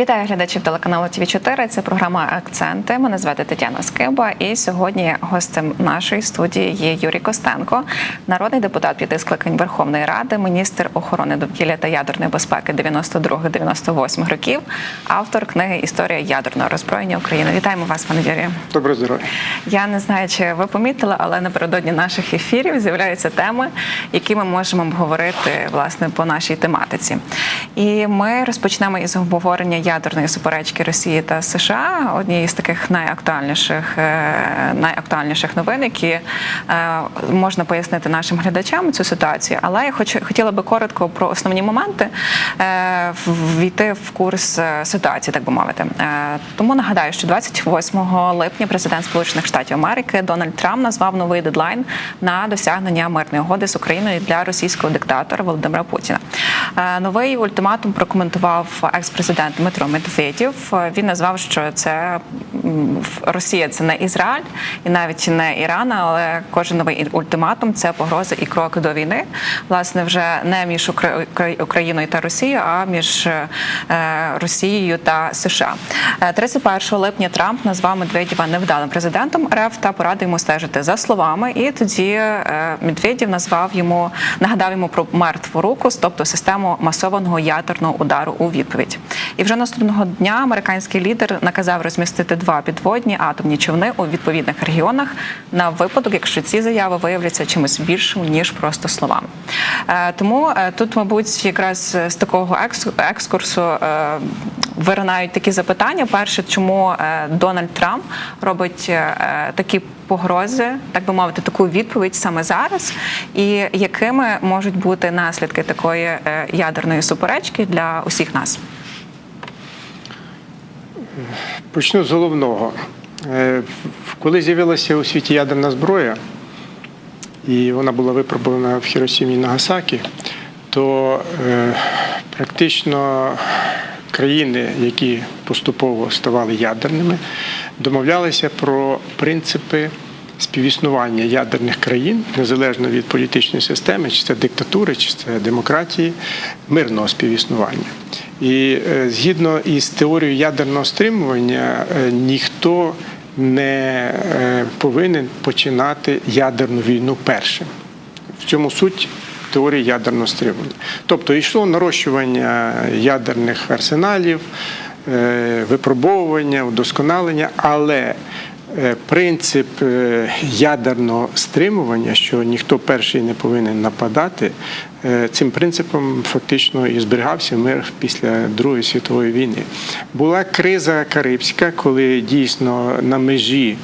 Вітаю глядачів телеканалу ТВ 4 Це програма Акценти. Мене звати Тетяна Скиба. І сьогодні гостем нашої студії є Юрій Костенко, народний депутат п'яти скликань Верховної Ради, міністр охорони довкілля та ядерної безпеки 92-98 років, автор книги Історія ядерного роззброєння України. Вітаємо вас, пане Юрію. Доброго здоров'я. Я не знаю, чи ви помітили, але напередодні наших ефірів з'являються теми, які ми можемо обговорити власне по нашій тематиці. І ми розпочнемо із обговорення ядерної суперечки Росії та США, однієї з таких найактуальніших е, найактуальніших новин, які е, можна пояснити нашим глядачам цю ситуацію. Але я хочу хотіла би коротко про основні моменти е, ввійти в курс ситуації, так би мовити. Тому нагадаю, що 28 липня президент Сполучених Штатів Америки Дональд Трамп назвав новий дедлайн на досягнення мирної угоди з Україною для російського диктатора Володимира Путіна. Е, Новий ультиматум прокоментував екс-президент Дмитро Медведєв. Е, Він назвав, що це Росія це не Ізраїль і навіть не Іран, але кожен новий ультиматум це погроза і крок до війни. Власне, вже не між Укра- Укра- Україною та Росією, а між е, Росією та США. Е, 31 липня Трамп назвав Медведєва невдалим президентом РФ та порадив йому стежити за словами. І тоді Медведєв назвав йому нагадав йому про мертву руку, тобто систему масованого ядерного удару у відповідь. І вже наступного дня американський лідер наказав розмістити два підводні атомні човни у відповідних регіонах на випадок, якщо ці заяви виявляться чимось більшим ніж просто словами. Е, Тому е, тут, мабуть, якраз з такого екс- екскурсу е, виринають такі запитання. Перше, чому Дональд Трамп робить такі погрози, так би мовити, таку відповідь саме зараз, і якими можуть бути наслідки такої е, ядерної суперечки для усіх нас? Почну з головного. Е, Коли з'явилася у світі ядерна зброя, і вона була випробована в Хіросімі Нагасакі, то е, практично країни, які поступово ставали ядерними, домовлялися про принципи співіснування ядерних країн незалежно від політичної системи, чи це диктатури, чи це демократії, мирного співіснування. І е, згідно із теорією ядерного стримування, е, ніхто не е, повинен починати ядерну війну першим. В цьому суть теорії ядерного стримування. Тобто йшло нарощування ядерних арсеналів, випробовування, удосконалення, але принцип е, ядерного стримування, що ніхто перший не повинен нападати, е, цим принципом фактично і зберігався мир після Другої світової війни. Була криза Карибська, коли дійсно на межі е,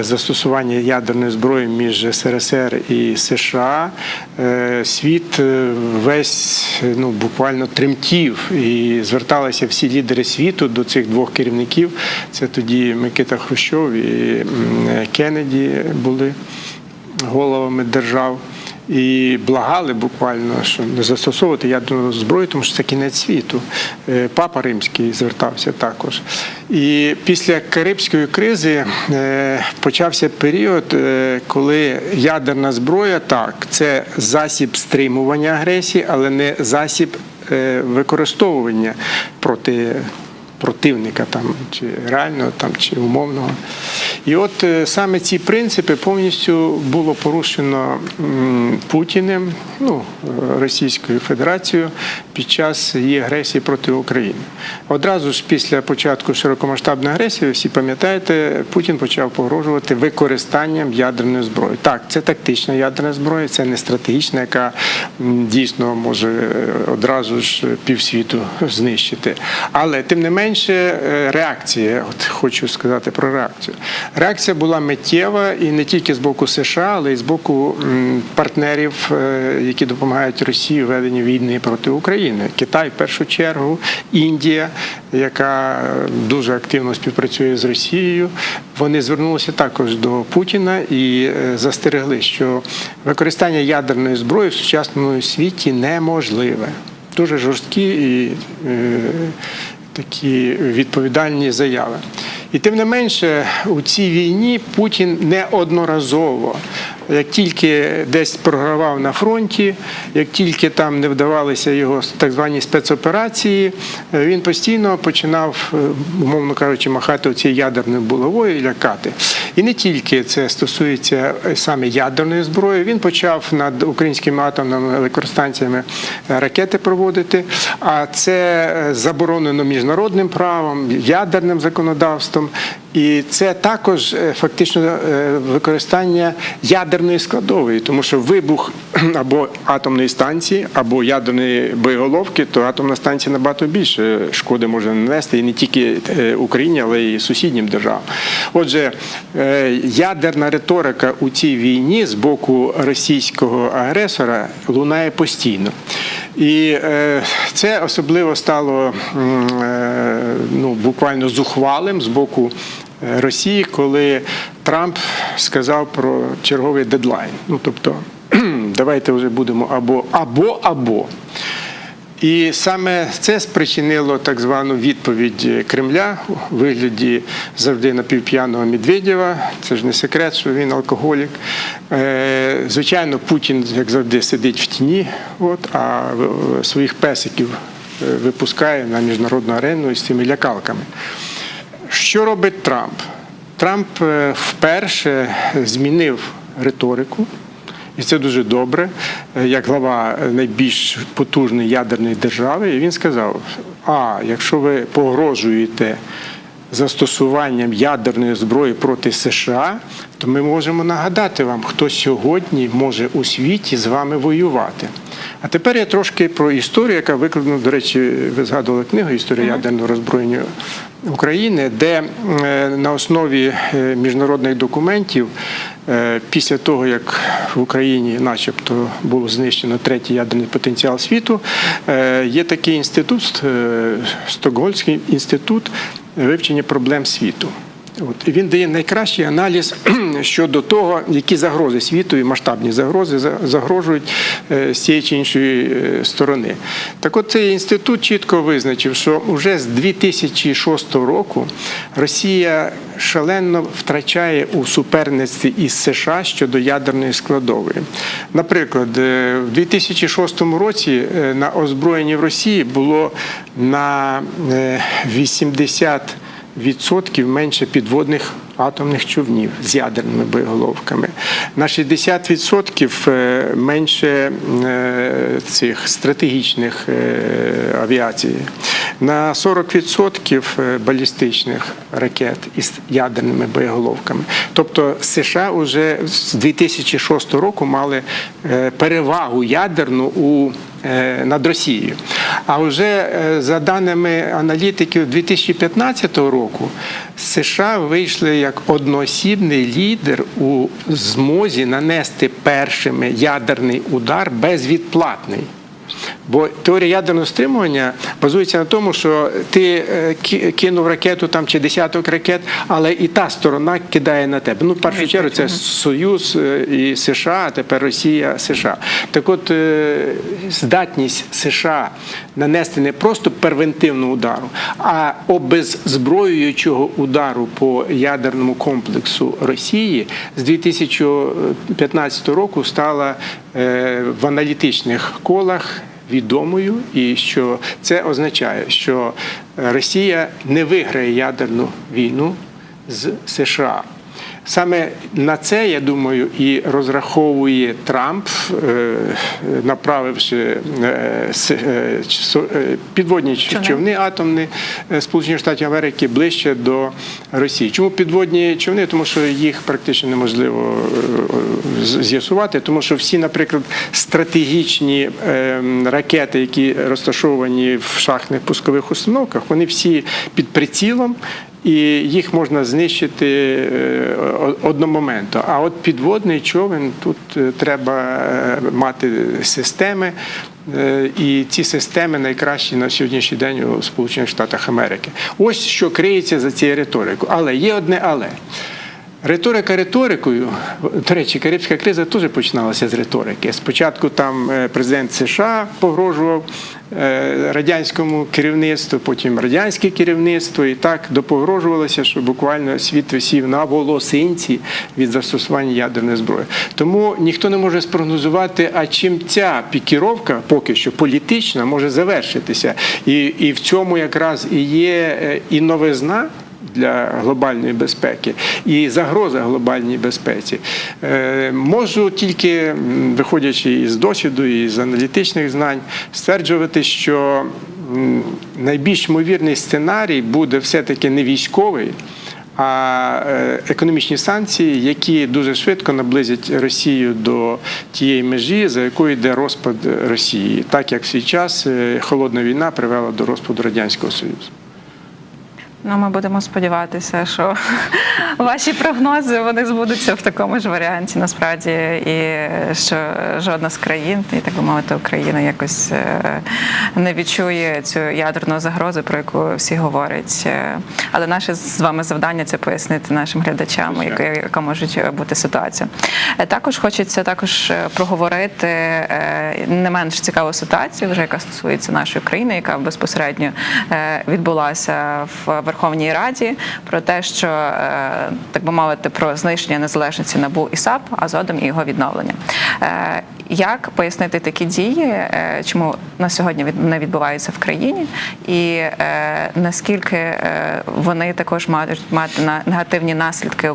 застосування ядерної зброї між СРСР і США е, світ е, весь е, ну буквально тремтів і зверталися всі лідери світу до цих двох керівників. Це тоді Микита Хрущов і Кеннеді були головами держав. І благали буквально, що не застосовувати ядерну зброю, тому що це кінець світу. Е, Папа Римський звертався також. І після Карибської кризи е, почався період, е, коли ядерна зброя так, це засіб стримування агресії, але не засіб використовування проти противника, там, чи реального, там, чи умовного. І от е, саме ці принципи повністю було порушено Путіним, ну, е, Російською Федерацією під час її агресії проти України. Одразу ж після початку широкомасштабної агресії, ви всі пам'ятаєте, Путін почав погрожувати використанням ядерної зброї. Так, це тактична ядерна зброя, це не стратегічна, яка дійсно може е, одразу ж півсвіту знищити. Але тим не менше е, реакція, от хочу сказати про реакцію. Реакція була миттєва і не тільки з боку США, але й з боку партнерів, е, які допомагають Росії в веденні війни проти України. Китай в першу чергу, Індія, яка е, дуже активно співпрацює з Росією. Вони звернулися також до Путіна і е, застерегли, що використання ядерної зброї в сучасному світі неможливе. Дуже жорсткі і е, такі відповідальні заяви. І тим не менше, у цій війні Путін неодноразово як тільки десь програвав на фронті, як тільки там не вдавалися його так звані спецоперації, е, він постійно починав, е, умовно кажучи, махати цією ядерною булавою і лякати. І не тільки це стосується е, саме ядерної зброї. Він почав над українськими атомними електростанціями ракети проводити, а це заборонено міжнародним правом, ядерним законодавством. І це також е, фактично е, використання ядерної складової, тому що вибух або атомної станції, або ядерної боєголовки, то атомна станція набагато більше шкоди може нанести і не тільки е, Україні, але й сусіднім державам. Отже, ядерна риторика у цій війні з боку російського агресора лунає постійно. І е, це особливо стало е, ну, буквально зухвалим з боку е, Росії, коли Трамп сказав про черговий дедлайн. Ну тобто, давайте вже будемо або або або. І саме це спричинило так звану відповідь Кремля у вигляді завжди напівп'яного Медведєва. Це ж не секрет, що він алкоголік. Е, Звичайно, Путін, як завжди, сидить в тіні, от, а своїх песиків е, випускає на міжнародну арену із цими лякалками. Що робить Трамп? Трамп е, вперше змінив риторику. І це дуже добре, е, як глава найбільш потужної ядерної держави. І він сказав: а якщо ви погрожуєте застосуванням ядерної зброї проти США, то ми можемо нагадати вам, хто сьогодні може у світі з вами воювати. А тепер я трошки про історію, яка викладена, до речі, ви згадували книгу Історія ядерного роззброєння України, де е, на основі е, міжнародних документів, е, після того як в Україні, начебто, було знищено третій ядерний потенціал світу, є такий інститут, Стокгольмський інститут вивчення проблем світу. От він дає найкращий аналіз щодо того, які загрози світу і масштабні загрози загрожують е, з цієї чи іншої е, сторони. Так от цей інститут чітко визначив, що вже з 2006 року Росія шалено втрачає у суперництві із США щодо ядерної складової. Наприклад, е, в 2006 році на озброєнні в Росії було на е, 80 відсотків менше підводних атомних човнів з ядерними боєголовками. На 60% е, менше е, цих стратегічних е, авіацій. На 40% е, балістичних ракет із ядерними боєголовками. Тобто США вже з 2006 року мали перевагу ядерну у над Росією. А вже е, за даними аналітиків 2015 року США вийшли як одноосібний лідер у змозі нанести першими ядерний удар безвідплатний. Бо теорія ядерного стримування базується на тому, що ти е, кинув ракету там чи десяток ракет, але і та сторона кидає на тебе. Ну, в першу чергу, це Союз е, і США, а тепер Росія, США. Так от е, здатність США нанести не просто первентивну удару, а обеззброюючого удару по ядерному комплексу Росії з 2015 року стала в аналітичних колах відомою, і що це означає, що Росія не виграє ядерну війну з США. Саме на це, я думаю, і розраховує Трамп, е, направивши е, е, підводні Човни. атомні Сполучених Штатів Америки ближче до Росії. Чому підводні човни? Тому що їх практично неможливо з'ясувати, тому що всі, наприклад, стратегічні е, ракети, які розташовані в шахтних пускових установках, вони всі під прицілом. І їх можна знищити е, одномоментно. А от підводний човен тут е, треба е, мати системи, і ці системи найкращі на сьогоднішній день у Сполучених Штатах Америки. Ось що криється за цією риторикою. Але є одне але. Риторика риторикою. До речі, Карибська криза теж починалася з риторики. Спочатку там е, президент США погрожував е, радянському керівництву, потім радянське керівництво, і так допогрожувалося, що буквально світ висів на волосинці від застосування ядерної зброї. Тому ніхто не може спрогнозувати, а чим ця пікіровка поки що політична може завершитися. І, і в цьому якраз і є е, і новизна для глобальної безпеки і загроза глобальній безпеці. Е, Можу тільки, виходячи із досвіду і з аналітичних знань, стверджувати, що найбільш ймовірний сценарій буде все-таки не військовий. А е, економічні санкції, які дуже швидко наблизять Росію до тієї межі, за якою йде розпад Росії, так як в свій час е, холодна війна привела до розпаду радянського союзу. Ну, ми будемо сподіватися, що ваші прогнози вони збудуться в такому ж варіанті, насправді, і що жодна з країн, і так би мовити, Україна якось е, не відчує цю ядерну загрозу, про яку всі говорять. Е, Але наше з вами завдання це пояснити нашим глядачам, яка, яка може бути ситуація. Е, Також хочеться також проговорити не менш цікаву ситуацію, вже яка стосується нашої країни, яка безпосередньо відбулася в Верховній Раді, про те, що е, так би мовити, про знищення незалежності НАБУ і САП, а згодом і його відновлення. Е, Як пояснити такі дії, е, чому на сьогодні не відбуваються в країні, і наскільки вони також мають мати негативні наслідки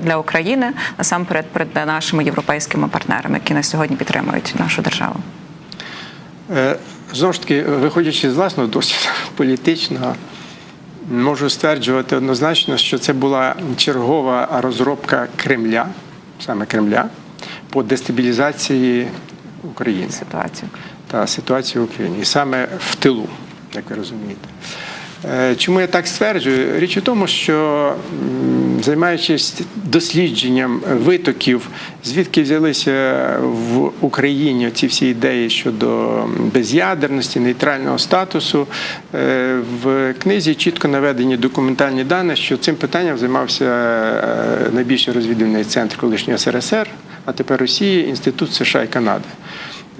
для України насамперед перед нашими європейськими партнерами, які на сьогодні підтримують нашу державу? Знову ж таки, виходячи з власного досвіду політичного, можу стверджувати однозначно, що це була чергова розробка Кремля, саме Кремля, по дестабілізації України Ситуацію. та ситуації в Україні, і саме в тилу, як ви розумієте. Е, Чому я так стверджую? Річ у тому, що займаючись дослідженням витоків, звідки взялися в Україні ці всі ідеї щодо без'ядерності, нейтрального статусу, е, в книзі чітко наведені документальні дані, що цим питанням займався е, найбільший розвідувальний центр колишнього СРСР, а тепер Росії, Інститут США і Канади.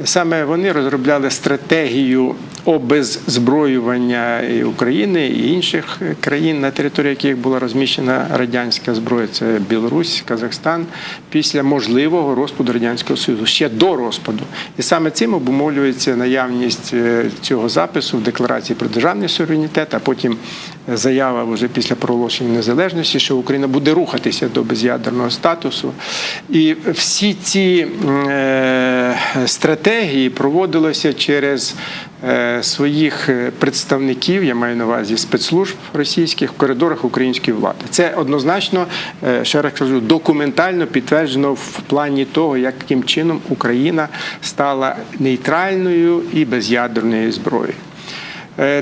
Саме вони розробляли стратегію обеззброювання і України і інших країн, на території яких була розміщена радянська зброя. Це Білорусь, Казахстан, після можливого розпаду радянського союзу, ще до розпаду. І саме цим обумовлюється наявність е, цього запису в декларації про державний суверенітет, а потім заява вже після проголошення незалежності, що Україна буде рухатися до без'ядерного статусу. І всі ці е, стратегії проводилися через е, своїх е, представників, я маю на увазі спецслужб російських в коридорах української влади. Це однозначно, е, ще раз кажу, документально підтверджено в плані того, яким чином Україна стала нейтральною і без ядерної Е,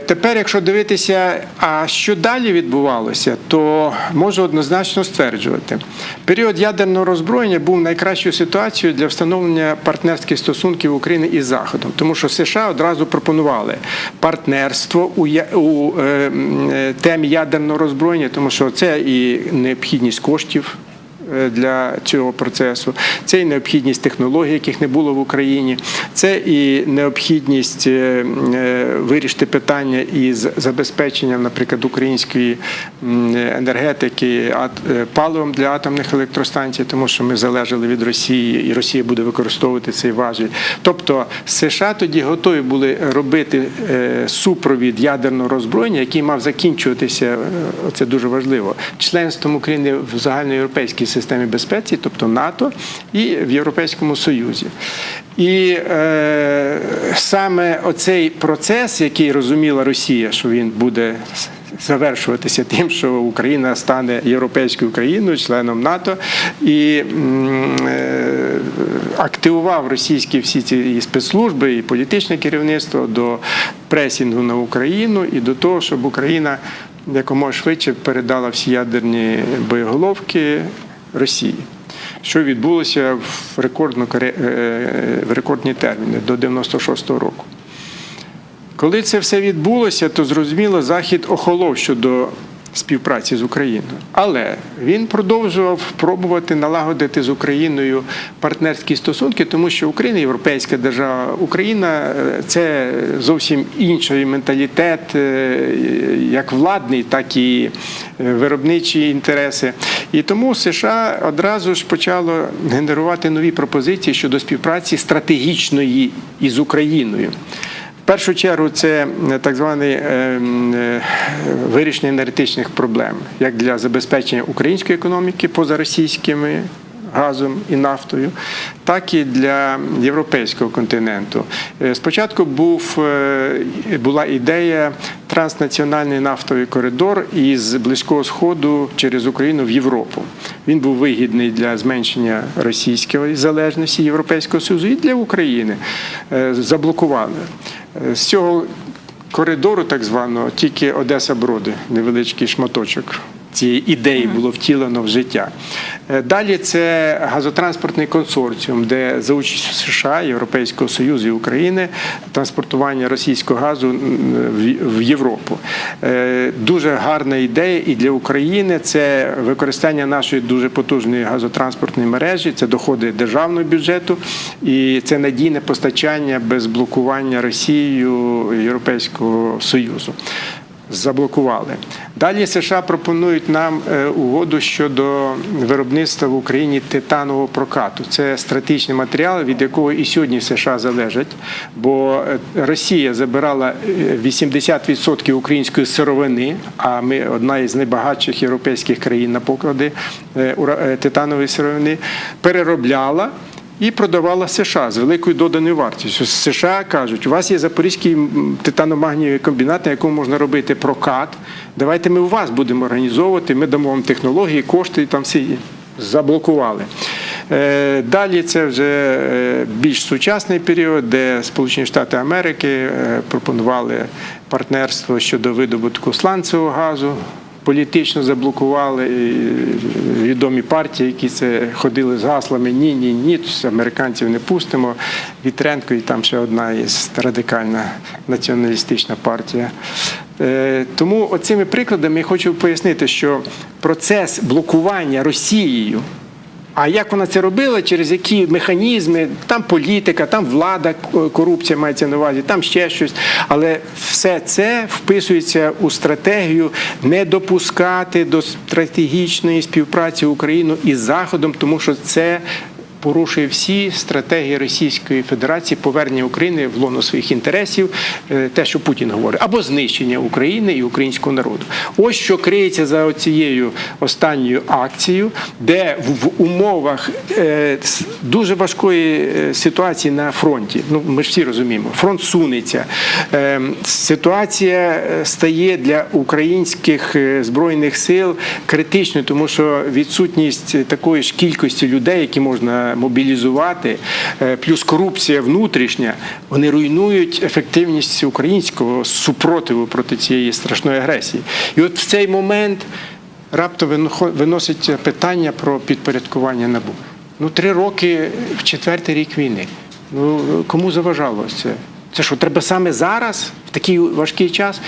Тепер, якщо дивитися, а що далі відбувалося, то можу однозначно стверджувати, період ядерного роззброєння був найкращою ситуацією для встановлення партнерських стосунків України із Заходом, тому що США одразу пропонували партнерство у, у е, е, темі ядерного роззброєння, тому що це і необхідність коштів е, для цього процесу. Це і необхідність технологій, яких не було в Україні. Це і необхідність е, е, вирішити питання із забезпеченням, наприклад, української енергетики е, паливом для атомних електростанцій, тому що ми залежали від Росії, і Росія буде використовувати цей важіль. Тобто США тоді готові були робити е, супровід ядерного роззброєння, який мав закінчуватися. е, Це дуже важливо. Членством України в загальноєвропейській системі безпеки, тобто НАТО, і в Європейському Союзі. І е, саме оцей процес, який розуміла Росія, що він буде завершуватися тим, що Україна стане європейською країною, членом НАТО, і е, активував російські всі ці спецслужби, і політичне керівництво до пресінгу на Україну і до того, щоб Україна якомога швидше передала всі ядерні боєголовки Росії. Що відбулося в, рекордно, каре- е, в рекордні терміни до 96-го року. Коли це все відбулося, то зрозуміло, Захід охолов щодо співпраці з Україною. Але він продовжував пробувати налагодити з Україною партнерські стосунки, тому що Україна європейська держава, Україна е, це зовсім інший менталітет, е, як владний, так і е, виробничі інтереси. І тому США одразу ж почало генерувати нові пропозиції щодо співпраці стратегічної із Україною. Першу чергу це е, так зване е, вирішення енергетичних проблем, як для забезпечення української економіки позаросійськими газом і нафтою, так і для європейського континенту. Е, Спочатку був, була ідея транснаціональний нафтовий коридор із Близького Сходу через Україну в Європу. Він був вигідний для зменшення російської залежності Європейського Союзу і для України. Заблокували. Е, З цього коридору, так званого, тільки Одеса Броди, невеличкий шматочок. Цієї ідеї було втілено в життя. Е, Далі це газотранспортний консорціум, де за участю США, Європейського Союзу і України транспортування російського газу в- Європу. Е, Дуже гарна ідея і для України це використання нашої дуже потужної газотранспортної мережі, це доходи державного бюджету і це надійне постачання без блокування Росією Європейського Союзу заблокували. Далі США пропонують нам е, угоду щодо виробництва в Україні титанового прокату. Це стратегічний матеріал, від якого і сьогодні США залежать, бо е, Росія забирала е, 80% української сировини, а ми одна із найбагатших європейських країн на поклади е, е, титанової сировини, переробляла. І продавала США з великою доданою вартістю. США кажуть, у вас є запорізький титаномагнієвий комбінат, на якому можна робити прокат. Давайте ми у вас будемо організовувати, ми дамо вам технології, кошти і там всі заблокували. Е, Далі це вже е, більш сучасний період, де Сполучені Штати Америки е, пропонували партнерство щодо видобутку сланцевого газу політично заблокували відомі партії, які це ходили з гаслами Ні, ні, ні, американців не пустимо. Вітренко і там ще одна із радикальна націоналістична партія. Е, Тому оцими прикладами я хочу пояснити, що процес блокування Росією. А як вона це робила, через які механізми, там політика, там влада, корупція мається на увазі, там ще щось. Але все це вписується у стратегію не допускати до стратегічної співпраці Україну із Заходом, тому що це. Порушує всі стратегії Російської Федерації повернення України в лоно своїх інтересів, е, те, що Путін говорить, або знищення України і українського народу. Ось що криється за цією останньою акцією, де в- умовах е, дуже важкої е, ситуації на фронті. Ну ми ж всі розуміємо, фронт сунеться. Е, Ситуація стає для українських збройних сил критичною, тому що відсутність такої ж кількості людей, які можна мобілізувати, е, плюс корупція внутрішня, вони руйнують ефективність українського супротиву проти цієї страшної агресії. І от в цей момент раптом виносить питання про підпорядкування НАБУ. Ну, три роки в четвертий рік війни. Ну кому заважало це? Це що, треба саме зараз, в такий важкий час?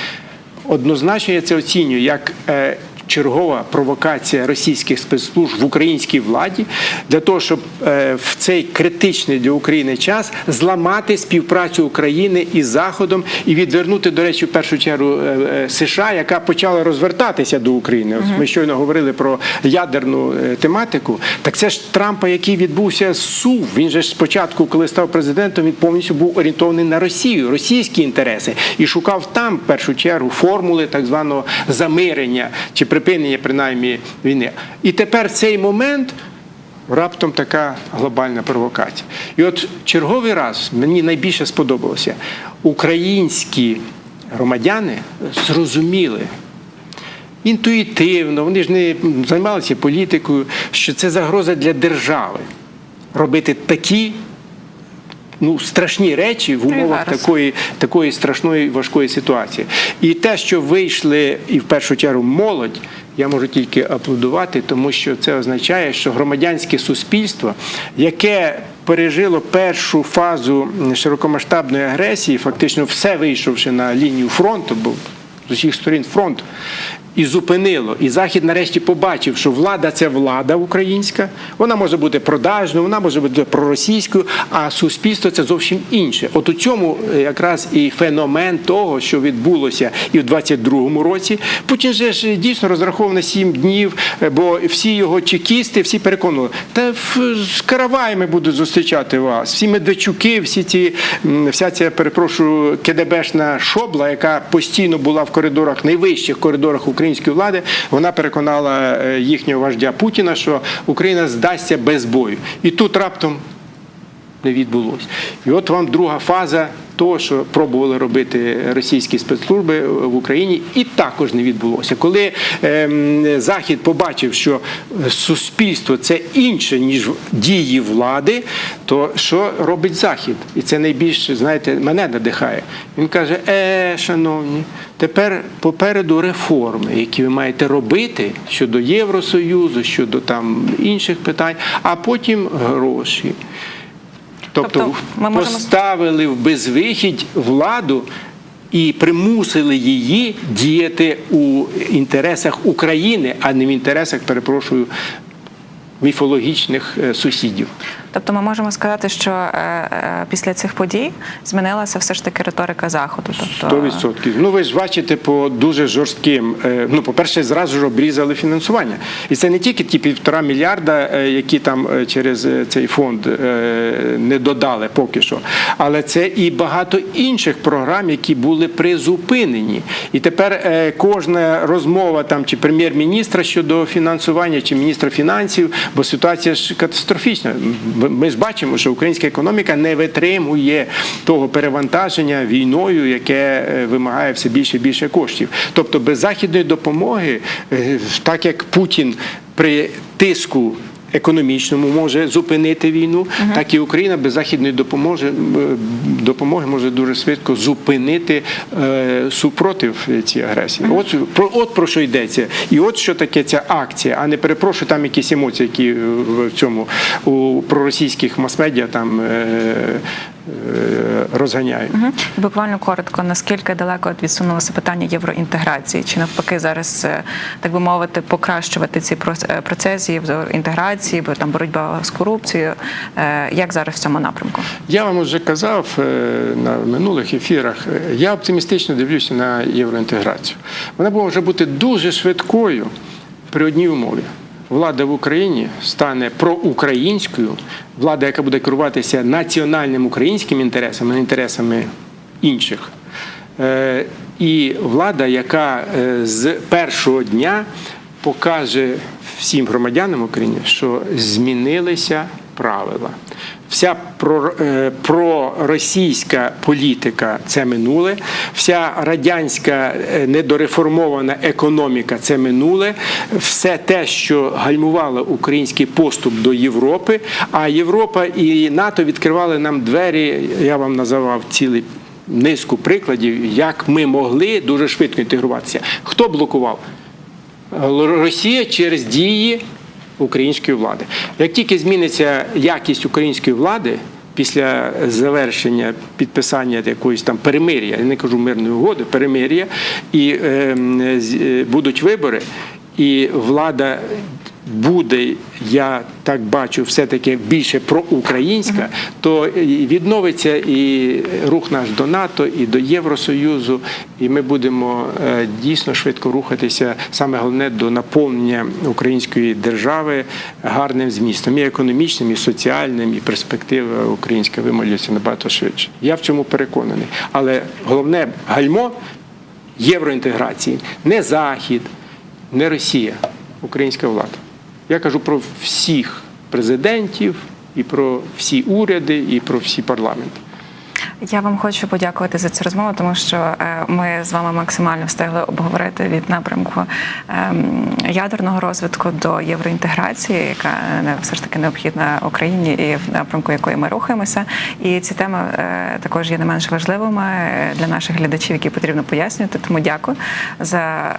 Однозначно я це оцінюю як е, чергова провокація російських спецслужб в українській владі для того, щоб е, в цей критичний для України час зламати співпрацю України із Заходом і відвернути, до речі, в першу чергу е, е, США, яка почала розвертатися до України. От Ми щойно говорили про ядерну тематику. Так це ж Трампа, який відбувся з СУВ. Він же ж спочатку, коли став президентом, він повністю був орієнтований на Росію, російські інтереси, і шукав там в першу чергу формули так званого замирення чи припинення принаймні війни. І тепер цей момент. Раптом така глобальна провокація. І от черговий раз мені найбільше сподобалося, українські громадяни зрозуміли інтуїтивно, вони ж не займалися політикою, що це загроза для держави робити такі ну, страшні речі в умовах такої, такої страшної важкої ситуації. І те, що вийшли, і в першу чергу молодь, я можу тільки аплодувати, тому що це означає, що громадянське суспільство, яке пережило першу фазу широкомасштабної агресії, фактично все вийшовши на лінію фронту, бо з усіх сторін фронт. І зупинило. І Захід нарешті побачив, що влада це влада українська. Вона може бути продажною, вона може бути проросійською, а суспільство це зовсім інше. От у цьому е, якраз і феномен того, що відбулося і в 22-му році. Путін же ж дійсно розраховував на 7 днів, е, бо всі його чекісти, всі переконували, та з караваями будуть зустрічати вас. Всі Медведчуки, всі ці вся ця перепрошую КДБшна шобла, яка постійно була в коридорах, найвищих коридорах української влади, вона переконала е, їхнього вождя Путіна, що Україна здасться без бою. І тут раптом не відбулось. І от вам друга фаза того, що пробували робити російські спецслужби в Україні, і також не відбулося. Коли ем, Захід побачив, що суспільство це інше, ніж дії влади, то що робить Захід? І це найбільше, знаєте, мене надихає. Він каже: е, шановні, тепер попереду реформи, які ви маєте робити щодо Євросоюзу, щодо там інших питань, а потім гроші. Тобто, Тобто ми можемо- поставили в безвихідь владу і примусили її діяти у інтересах України, а не в інтересах, перепрошую, міфологічних е, сусідів. Тобто ми можемо сказати, що е, е, після цих подій змінилася все ж таки риторика заходу. Тобто 100%. Ну ви ж бачите по дуже жорстким. е, Ну, по-перше, зразу ж обрізали фінансування. І це не тільки ті півтора мільярда, які там через цей фонд не додали поки що. Але це і багато інших програм, які були призупинені. І тепер кожна розмова там чи прем'єр-міністра щодо фінансування, чи міністра фінансів, бо ситуація ж катастрофічна. Ми- ж бачимо, що українська економіка не витримує того перевантаження війною, яке е, вимагає все більше і більше коштів. Тобто без західної допомоги, е, так як Путін при тиску. Економічному може зупинити війну, так і Україна без західної допомоги, е, допомоги може дуже швидко зупинити е, супротив цієї агресії. От про от про що йдеться, і от що таке ця акція, а не перепрошую там якісь емоції, які в цьому у проросійських мас-медіа там е, е, розганяють. І Буквально коротко, наскільки далеко відсунулося питання євроінтеграції, чи навпаки зараз, е, так би мовити, покращувати ці е, процеси євроінтеграції, бо там боротьба з корупцією. Е, Як зараз в цьому напрямку? Я вам вже казав на минулих ефірах. Я оптимістично дивлюся на євроінтеграцію. Вона може бути дуже швидкою при одній умові. Влада в Україні стане проукраїнською, влада, яка буде керуватися національним українським інтересом, а не інтересами інших. Е, І влада, яка е, з першого дня покаже всім громадянам України, що змінилися правила. Вся е, проросійська політика це минуле, вся радянська е, недореформована економіка це минуле, все те, що гальмувало український поступ до Європи, а Європа і НАТО відкривали нам двері, я вам називав цілий низку прикладів, як ми могли дуже швидко інтегруватися. Хто блокував? Росія через дії української влади. Як тільки зміниться якість української влади після завершення підписання якоїсь там перемир'я, я не кажу мирної угоди, перемир'я, і е, е, будуть вибори, і влада. Буде, я так бачу, все-таки більше проукраїнська, то відновиться і рух наш до НАТО, і до Євросоюзу, і ми будемо е, дійсно швидко рухатися, саме головне до наповнення української держави гарним змістом, і економічним, і соціальним, і перспектива українська вималюється набагато швидше. Я в цьому переконаний. Але головне гальмо євроінтеграції не Захід, не Росія, українська влада. Я кажу про всіх президентів, і про всі уряди, і про всі парламенти. Я вам хочу подякувати за цю розмову, тому що е, ми з вами максимально встигли обговорити від напрямку ем, ядерного розвитку до євроінтеграції, яка е, все ж таки необхідна Україні і в напрямку якої ми рухаємося. І ці теми е, також є не менш важливими для наших глядачів, які потрібно пояснювати. Тому дякую за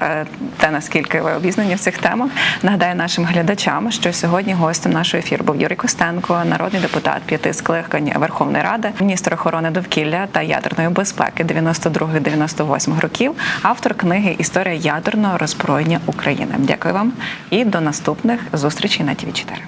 те, наскільки ви обізнані в цих темах. Нагадаю нашим глядачам, що сьогодні гостем нашого ефіру був Юрій Костенко, народний депутат п'яти скликань Верховної Ради, міністр охорони довкілля та ядерної безпеки 92-98 років, автор книги Історія ядерного роззброєння України. Дякую вам і до наступних зустрічей на ТВ 4